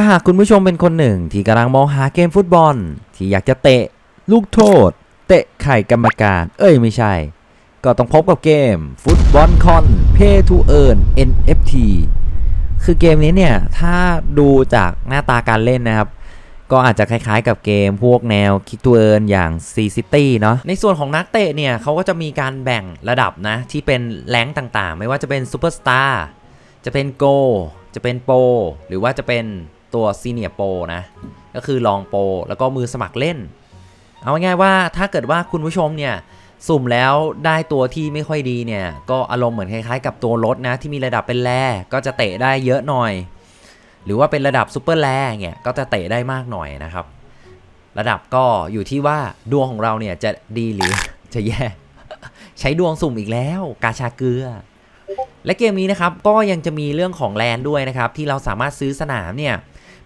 ถ้าหากคุณผู้ชมเป็นคนหนึ่ง ที่กำลังมองหาเกมฟุตบอล ที่อยากจะเตะ ลูกโทษ เตะไข่กรรมการ เอ้ยไม่ใช่ ก็ต้องพบกับเกมฟุตบอลคอน Pay to Earn NFT คือเกมนี้เนี่ย ถ้าดูจากหน้าตาการเล่นนะครับก็อาจจะคล้ายๆกับเกมพวกแนว Kick to Earn อย่าง C City เนาะในส่วนของนักเตะเนี่ยเขาก็จะมีการแบ่งระดับนะ ที่เป็นแรงต่างๆ ไม่ว่าจะเป็นซูเปอร์สตาร์จะเป็นโก จะเป็นโปรหรือว่าจะเป็น ตัวซีเนียโปรนะ ก็คือลองโปรแล้วก็มือสมัครเล่น เอาง่ายๆว่าถ้าเกิดว่าคุณผู้ชมเนี่ย สุ่มแล้วได้ตัวที่ไม่ค่อยดีเนี่ย ก็อารมณ์เหมือนคล้ายๆ กับตัวรถนะ ที่มีระดับเป็นแร่ก็จะเตะได้เยอะหน่อย หรือว่าเป็นระดับซูเปอร์แร่เนี่ยก็จะเตะได้มากหน่อยนะครับ ระดับก็อยู่ที่ว่าดวงของเราเนี่ยจะดีหรือจะแย่ใช้ดวงสุ่มอีกแล้ว กาชาเกลือ และเกมนี้นะครับก็ยังจะมีเรื่องของแลนด์ด้วยนะครับ ที่เราสามารถซื้อสนามเนี่ย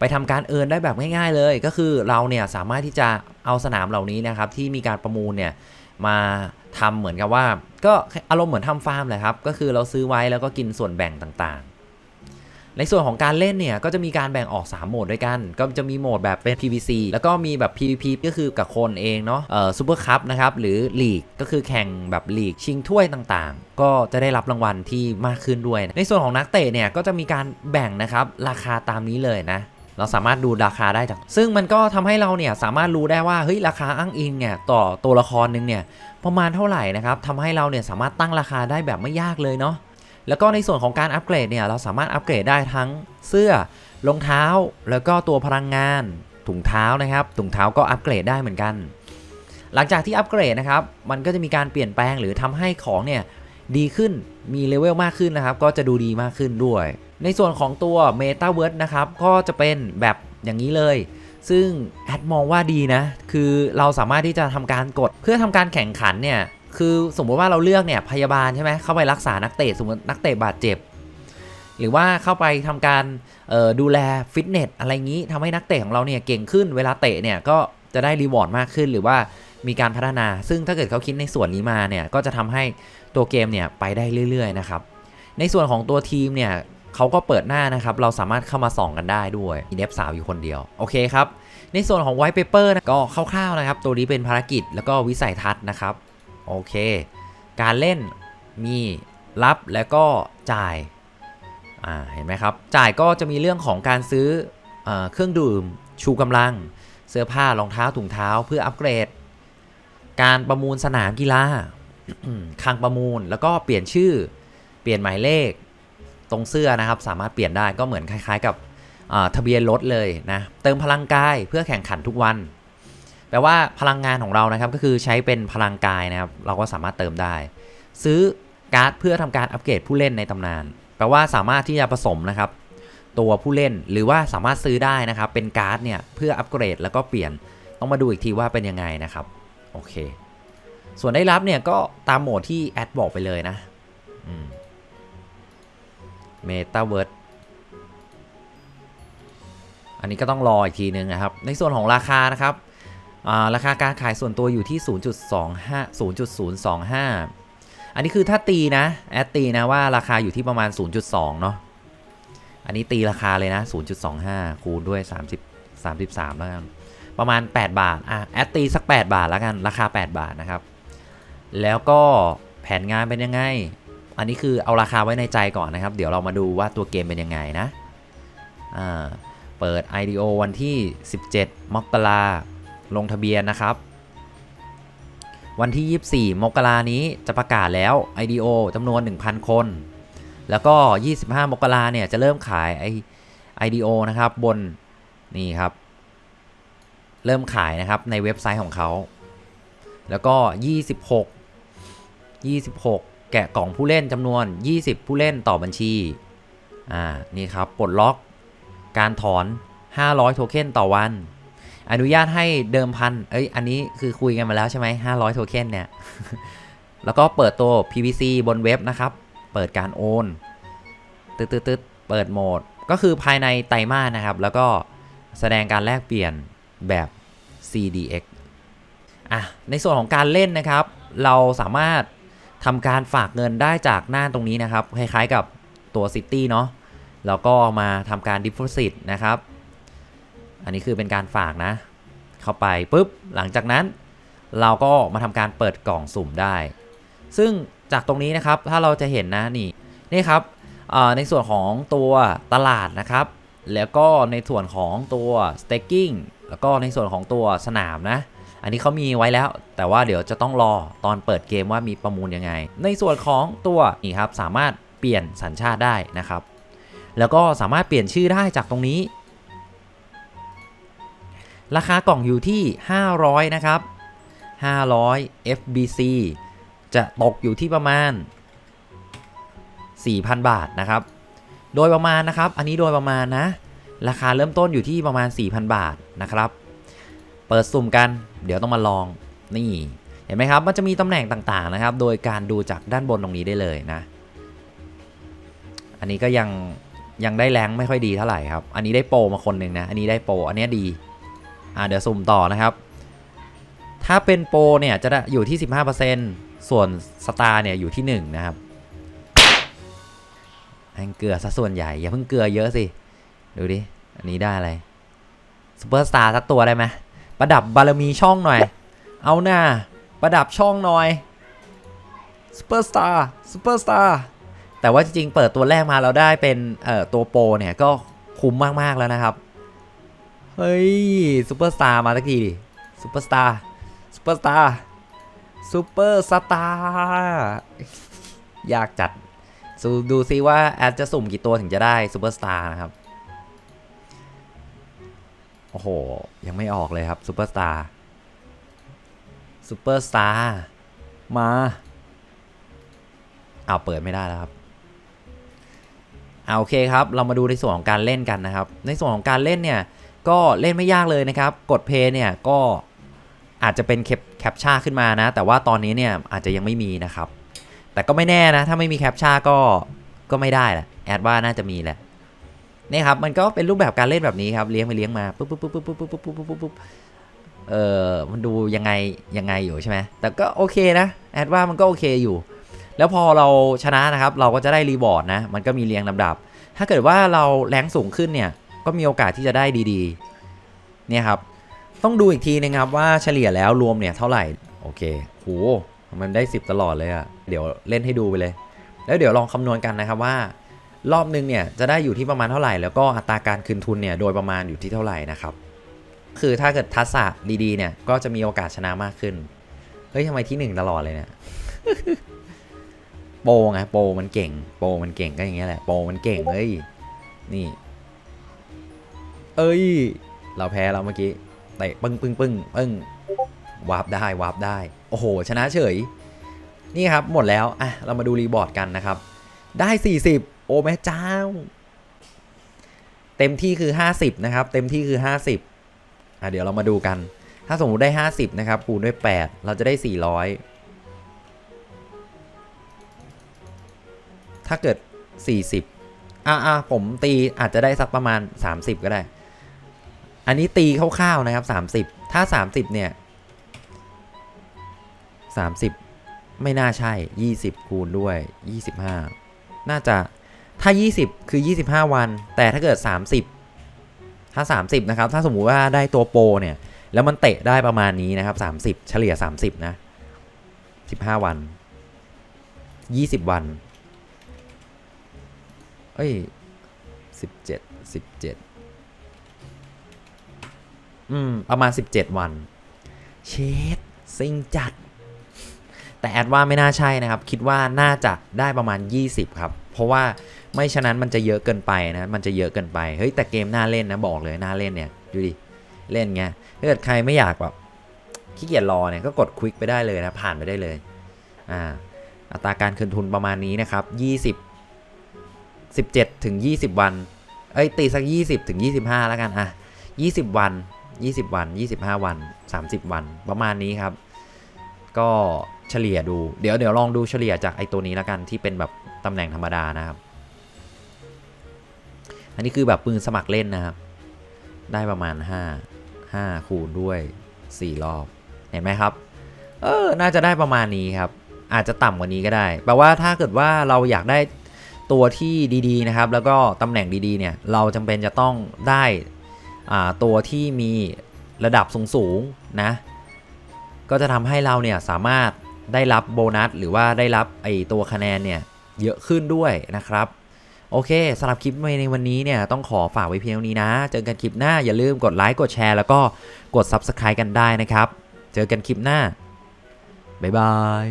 ไปทำการเอินได้แบบง่ายๆเลย ก็คือเราเนี่ยสามารถที่จะเอาสนามเหล่านี้นะครับที่มีการประมูลเนี่ยมาทำเหมือนกับว่า ก็อารมณ์เหมือนทำฟาร์มเลยครับ ก็คือเราซื้อไว้แล้วก็กินส่วนแบ่งต่างๆ ในส่วนของการเล่นเนี่ยก็จะมีการแบ่งออก 3 โหมดด้วยกัน ก็จะมีโหมดแบบเป็น PVC แล้วก็มีแบบ PVP ก็คือกับคนเองเนาะเอ่อซูเปอร์คัพนะครับหรือลีกก็คือแข่งแบบลีกชิงถ้วยต่างๆ ก็จะได้รับรางวัลที่มากขึ้นด้วย ในส่วนของนักเตะเนี่ยก็จะมีการแบ่งนะครับราคาตามนี้เลยนะ เราสามารถดูราคาได้จาก ซึ่งมันก็ทำให้เราเนี่ยสามารถรู้ได้ว่าเฮ้ยราคาอ้างอิงเนี่ยต่อตัวละครหนึงเนี่ยประมาณเท่าไหร่นะครับทำให้เราเนี่ยสามารถตั้งราคาได้แบบไม่ยากเลยเนาะแล้วก็ในส่วนของการอัปเกรดเนี่ยเราสามารถอัปเกรดได้ทั้งเสื้อรองเท้า แล้วก็ตัวพลังงานถุงเท้านะครับถุงเท้าก็อัปเกรดได้เหมือนกัน หลังจากที่อัปเกรดนะครับมันก็จะมีการเปลี่ยนแปลงหรือทำให้ของเนี่ยดีขึ้นมีเลเวลมากขึ้นนะครับ ก็จะดูดีมากขึ้นด้วย ในส่วนของตัว Metaverse นะครับ ก็จะเป็นแบบอย่างนี้เลย ซึ่งแอดมองว่าดีนะ คือเราสามารถที่จะทำการกด เพื่อทำการแข่งขันเนี่ย คือสมมติว่าเราเลือกเนี่ยพยาบาลใช่ไหมเข้าไปรักษานักเตะสมมตินักเตะบาดเจ็บ หรือว่าเข้าไปทำการออดูแลฟิตเนสอะไรงนี้ทำให้นักเตะของเราเนี่ยเก่งขึ้นเวลาเตะเนี่ยก็จะได้รีวอร์ดมากขึ้นหรือว่ามีการพัฒนา ซึ่งถ้าเกิดเขาคิดในส่วนนี้มาเนี่ยก็จะทำให้ตัวเกมเนี่ยไปได้เรื่อย ๆ นะครับ ในส่วนของตัวทีมเนี่ย เขาก็เปิดหน้านะครับ เราสามารถเข้ามาส่องกันได้ด้วยมีเดฟสาวอยู่คนเดียว โอเคครับ ในส่วนของไวท์เปเปอร์ก็คร่าวๆนะครับ ตัวนี้เป็นภารกิจแล้วก็วิสัยทัศน์นะครับ โอเค การเล่นมีรับแล้วก็จ่ายอ่าเห็นไหมครับ จ่ายก็จะมีเรื่องของการซื้อเอเครื่องดื่ม ชูกำลัง เสื้อผ้ารองเท้าถุงเท้าเพื่ออัปเกรด การประมูลสนามกีฬาคังประมูลแล้วก็เปลี่ยนชื่อ เปลี่ยนหมายเลข ตรงเสื้อนะครับ สามารถเปลี่ยนได้ก็เหมือนคล้ายๆ กับทะเบียนรถเลยนะเติมพลังกายเพื่อแข่งขันทุกวัน แปลว่าพลังงานของเรานะครับก็คือใช้เป็นพลังกายนะครับเราก็สามารถเติมได้ ซื้อการ์ดเพื่อทำการอัปเกรดผู้เล่นในตำนาน แปลว่าสามารถที่จะผสมนะครับ ตัวผู้เล่นหรือว่าสามารถซื้อได้นะครับ เป็นการ์ดเนี่ยเพื่ออัปเกรดแล้วก็เปลี่ยนต้องมาดูอีกทีว่าเป็นยังไงนะครับโอเค ส่วนได้รับเนี่ยก็ตามโหมดที่แอดบอกไปเลยนะ เมตาเวิร์ดอันนี้ก็ต้องรออีกทีนึงนะครับ ในส่วนของราคานะครับาราคาการขายส่วนตัวอยู่ที่ 0.25 0.025 อันนี้คือถ้าตีนะ แอดตีนะว่าราคาอยู่ที่ประมาณ 0.2 เนาะ อันนี้ตีราคาเลยนะ 0.25 คูณด้วย 30 33 แล้วกัน ประมาณ 8 บาท อะ แอดตีสัก 8 บาทแล้วกัน ราคา 8 บาทนะครับ แล้วก็แผนงานเป็นยังไง อันนี้คือเอาราคาไว้ในใจก่อนนะครับ เดี๋ยวเรามาดูว่าตัวเกมเป็นยังไงนะเปิด IDO วันที่ 17 มกราลงทะเบียนนะครับ วันที่ 24 มกรานี้จะประกาศแล้ว IDO จำนวน 1,000 คน แล้วก็ 25 มกราเนี่ยจะเริ่มขายไอ IDO นะครับบนนี่ครับ เริ่มขายนะครับในเว็บไซต์ของเขา แล้วก็ 26 26 แกะกล่องผู้เล่นจำนวน 20 ผู้เล่นต่อบัญชี อ่า นี่ครับ ปลดล็อก การถอน 500 โทเค็นต่อวัน อนุญาตให้เดิมพัน เอ้ย อันนี้คือคุยกันมาแล้วใช่ไหม500 โทเค็นเนี่ย แล้วก็เปิดตัว PVC บนเว็บนะครับ เปิดการโอน ตึ๊ดตึ๊ดตึ๊ดเปิดโหมด ก็คือภายในไตรมาสนะครับ แล้วก็แสดงการแลกเปลี่ยนแบบ CDX อะ ในส่วนของการเล่นนะครับ เราสามารถ ทำการฝากเงินได้จากหน้าตรงนี้นะครับ คล้ายๆกับตัว City เนาะแล้วก็มาทำการ Deposit นะครับ อันนี้คือเป็นการฝากนะ เข้าไปปุ๊บ หลังจากนั้น เราก็มาทำการเปิดกล่องสุ่มได้ ซึ่งจากตรงนี้นะครับถ้าเราจะเห็นนะนี่นี่ครับในส่วนของตัวตลาดนะครับ แล้วก็ในส่วนของตัว staking แล้วก็ในส่วนของตัวสนามนะ อันนี้เขามีไว้แล้ว แต่ว่าเดี๋ยวจะต้องรอตอนเปิดเกมว่ามีประมูลยังไง ในส่วนของตัวนี่ครับสามารถเปลี่ยนสัญชาติได้นะครับ แล้วก็สามารถเปลี่ยนชื่อได้จากตรงนี้ ราคากล่องอยู่ที่ 500 นะครับ 500 FBC จะตกอยู่ที่ประมาณ 4,000 บาทนะครับ โดยประมาณนะครับ อันนี้โดยประมาณนะ ราคาเริ่มต้นอยู่ที่ประมาณ 4,000 บาทนะครับ เปิดสุ่มกัน เดี๋ยวต้องมาลองนี่เห็นไหมครับมันจะมีตำแหน่งต่างๆนะครับ โดยการดูจากด้านบนตรงนี้ได้เลยนะ อันนี้ก็ยังยังได้แรงไม่ค่อยดีเท่าไหร่ครับ อันนี้ได้โปรมาคนหนึ่งนะ อันนี้ได้โปรอันนี้ดี อ่าเดี๋ยวสุ่มต่อนะครับ ถ้าเป็นโปรเนี่ยจะได้อยู่ที่ 15%ส่วนสตาร์เนี่ยอยู่ที่ 1 นะครับแองเกลือซะส่วนใหญ่ อย่าเพิ่งเกลือเยอะสิ ดูดิ อันนี้ได้อะไรซูเปอร์สตาร์สักตัวได้ไหม ประดับบารมีช่องหน่อย เอาหน้า ประดับช่องหน่อยซูเปอร์สตาร์ซูเปอร์สตาร์แต่ว่าจริงๆ เปิดตัวแรกมาเราได้เป็นเอ่อตัวโปรเนี่ยก็คุ้มมากๆแล้วนะครับ เฮ้ยซูเปอร์สตาร์มาสักทีดิซูเปอร์สตาร์ซูเปอร์สตาร์ซูเปอร์สตาร์ยากจัดสูดูซิว่าแอดจะสุ่มกี่ตัวถึงจะได้ซูเปอร์สตาร์นะครับ โอ้โห ยังไม่ออกเลยครับซูเปอร์สตาร์ซูเปอร์สตาร์มาเอาเปิดไม่ได้แล้วครับเอาโอเคครับ เรามาดูในส่วนของการเล่นกันนะครับ ในส่วนของการเล่นเนี่ย ก็เล่นไม่ยากเลยนะครับ กดเพย์เนี่ยก็อาจจะเป็นแคปแคปชั่นขึ้นมานะ แต่ว่าตอนนี้เนี่ยอาจจะยังไม่มีนะครับ แต่ก็ไม่แน่นะ ถ้าไม่มีแคปชั่นก็ก็ไม่ได้แหละแอดว่าน่าจะมีแหละ นี่ครับมันก็เป็นรูปแบบการเล่นแบบนี้ครับเลี้ยงไปเลี้ยงมาปุ๊บปุ๊บปุ๊บปุ๊บปุ๊บปุ๊บปุ๊บปุ๊บปุ๊บเออมันดูยังไงยังไงอยู่ใช่ไหมแต่ก็โอเคนะแอดว่ามันก็โอเคอยู่ แล้วพอเราชนะนะครับ เราก็จะได้รีบอร์ดนะมันก็มีเรียงลำดับ ถ้าเกิดว่าเราแรงสูงขึ้นเนี่ยก็มีโอกาสที่จะได้ดีๆเนี่ยครับต้องดูอีกทีนะครับว่าเฉลี่ยแล้วรวมเนี่ยเท่าไหร่โอเคโหมันได้ 10 ตลอดเลยอะเดี๋ยวเล่นให้ดูไปเลย แล้วเดี๋ยวลองคำนวณกันนะครับว่า รอบนึงเนี่ยจะได้อยู่ที่ประมาณเท่าไหร่ แล้วก็อัตราการคืนทุนเนี่ยโดยประมาณอยู่ที่เท่าไหร่นะครับ คือถ้าเกิดทักษะดีๆเนี่ยก็จะมีโอกาสชนะมากขึ้น เฮ้ยทำไมที่หนึ่งตลอดเลยเนี่ย โปไงโปมันเก่ง โปมันเก่งก็อย่างเงี้ยแหละ โปมันเก่งเอ้ย นี่ เอ้ย เราแพ้แล้วเมื่อกี้เตะปึ้งปึ้งปึ้งปึ้งวาร์ปได้วาร์ปได้ โอ้โห ชนะเฉย นี่ครับหมดแล้ว อะ เรามาดูรีบอร์ดกันนะครับ ได้ 40 อ้แม่เจ้า เต็มที่คือ 50 นะครับ เต็มที่คือ 50อะเดี๋ยวเรามาดูกัน ถ้าสมมติได้ 50 นะครับ คูณด้วย 8 เราจะได้ 400 ถ้าเกิด 40อะอะผมตีอาจจะได้สักประมาณ 30 ก็ได้ อันนี้ตีคร่าวๆนะครับ 30 ถ้า 30 เนี่ย 30 ไม่น่าใช่ 20 คูณด้วย 25 น่าจะ ถ้า 20 คือ 25 วัน แต่ถ้าเกิด 30 ถ้า 30 นะครับ ถ้าสมมุติว่าได้ตัวโปรเนี่ย แล้วมันเตะได้ประมาณนี้นะครับ 30 เฉลี่ย 30 นะ 15 วัน 20 วัน เอ้ย 17 17 อืม ประมาณ 17 วัน เชดซิงจัด แต่แอดว่าไม่น่าใช่นะครับ คิดว่าน่าจะได้ประมาณ 20 ครับ เพราะว่า ไม่ฉะนั้นมันจะเยอะเกินไปนะ มันจะเยอะเกินไป เฮ้ยแต่เกมน่าเล่นนะบอกเลยน่าเล่นเนี่ยดูดิเล่นไงถ้าเกิดใครไม่อยากแบบขี้เกียจรอเนี่ยก็กดควิกไปได้เลยนะผ่านไปได้เลยอ่าอัตราการคืนทุนประมาณนี้นะครับ 20 17ถึง20 วัน เอ้ยตีสัก 20ถึง25 แล้วกันอะ20 วัน 20 วัน 25 วัน 30 วันประมาณนี้ครับ ก็เฉลี่ยดู เดี๋ยวเดี๋ยวลองดูเฉลี่ยจากไอตัวนี้แล้วกันที่เป็นแบบตำแหน่งธรรมดานะครับ อันนี้คือแบบปืนสมัครเล่นนะครับ ได้ประมาณ 5 5 คูณด้วย 4 รอบ เห็นไหมครับ เออ น่าจะได้ประมาณนี้ครับ อาจจะต่ำกว่านี้ก็ได้ แปลว่าถ้าเกิดว่าเราอยากได้ตัวที่ดีๆนะครับ แล้วก็ตำแหน่งดีๆเนี่ย เราจำเป็นจะต้องได้าตัวที่มีระดับสูงๆนะ ก็จะทำให้เราเนี่ยสามารถได้รับโบนัส หรือว่าได้รับไอตัวคะแนนเนี่ยเยอะขึ้นด้วยนะครับ โอเคสำหรับคลิปในวันนี้เนี่ยต้องขอฝากไว้เพียงเท่านี้นะ เจอกันคลิปหน้าอย่าลืมกดไลค์กดแชร์แล้วก็กด Subscribe กันได้นะครับ เจอกันคลิปหน้า บ๊ายบาย